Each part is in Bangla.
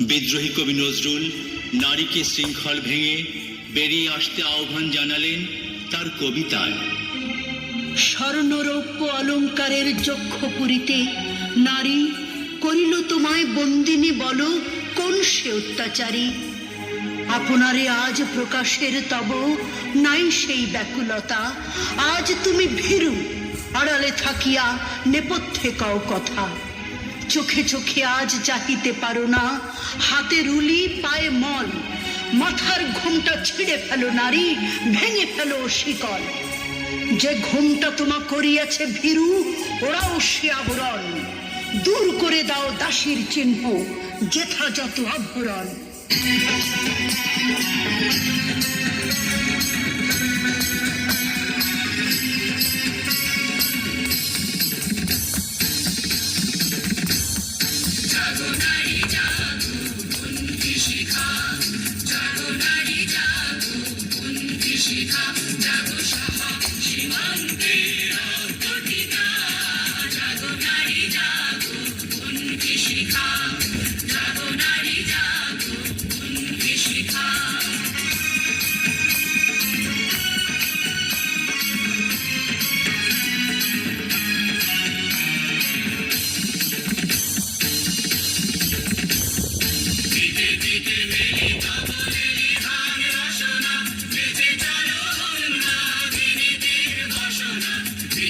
বিদ্রোহী কবি নজরুল নারীকে শৃঙ্খল ভেঙে বেরিয়ে আসতে আহ্বান জানালেন তার কবিতায়। স্বর্ণরৌপ্য অলঙ্কারের যক্ষ পুরীতে নারী করিল তোমায় বন্দিনী বলো, কোন সে অত্যাচারী? আপনারে আজ প্রকাশের তব নাই সেই ব্যাকুলতা। আজ তুমি ভীরু, আড়ালে থাকিয়া নেপথ্যে কও কথা। চোখে চোখে আজ চাহিতে পারো না। হাতে রুলি, পায়ে মল। মাথার ঘুমটা ছিঁড়ে ফেলো নারী, ভেঙে ফেলো শিকল। যে ঘুমটা তোমা করিয়াছে ভীরু, ওরাও সে আবরণ। দূর করে দাও দাসীর চিহ্ন যথাযথ আভরণ।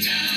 down.